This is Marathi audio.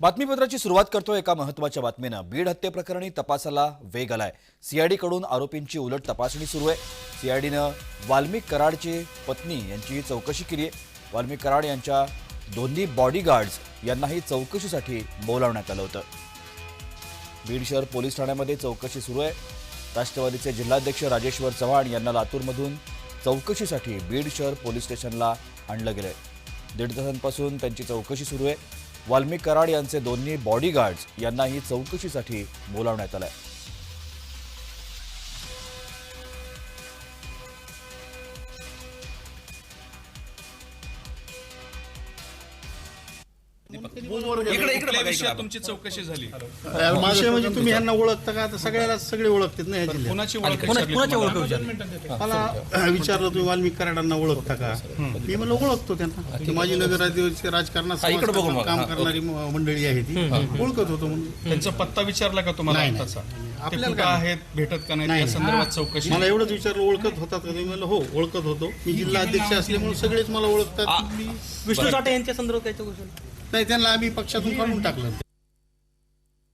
बातमीपत्राची सुरुवात करतो एका महत्त्वाच्या बातमीनं. बीड हत्येप्रकरणी तपासाला वेग आलाय. सीआयडीकडून आरोपींची उलट तपासणी सुरू आहे. सीआयडीनं वाल्मिक कराडची पत्नी यांची चौकशी केली आहे. वाल्मिक कराड यांच्या दोन्ही बॉडीगार्ड्स यांनाही चौकशीसाठी बोलावण्यात आलं होतं. बीड शहर पोलीस ठाण्यामध्ये चौकशी सुरू आहे. राष्ट्रवादीचे जिल्हाध्यक्ष राजेश्वर चव्हाण यांना लातूरमधून चौकशीसाठी बीड शहर पोलीस स्टेशनला आणलं गेलंय. दीड तासांपासून त्यांची चौकशी सुरू आहे. वाल्मिक कराड यांचे दोन्ही बॉडीगार्ड्स यांनाही चौकशीसाठी बोलावण्यात आलंय. इकडे इकडे विषयात तुमची चौकशी झाली? विषय म्हणजे तुम्ही यांना ओळखता का? आता सगळ्याला सगळे ओळखतात ना या जिल्ह्यात. कोणाची ओळख? मला विचारलं तुम्ही वाल्मिक कराडांना ओळखता का? मी म्हणलं ओळखतो त्यांना. ती माझी नगराधिपती राजकारणात समाजकारणात काम करणारी म- मंडळी आहे ती. ओळखत होतो म्हणून. त्यांचा पत्ता विचारला का तुम्हाला नाही, नाही. आताचा ते आपल्याला कुठं काय? आहेत भेटत का नाही नाही. या संदर्भात चौकशी. मला एवढंच विचारलं ओळखत होतात का तुम्ही म्हणलं हो ओळखत होतो. मी जिल्हा अध्यक्ष असल्यामुळे सगळेच मला ओळखतात. मी- विष्णू साठे यांच्या संदर्भात काय चौकशी नाही त्यांना आम्ही पक्षातून काढून टाकलं.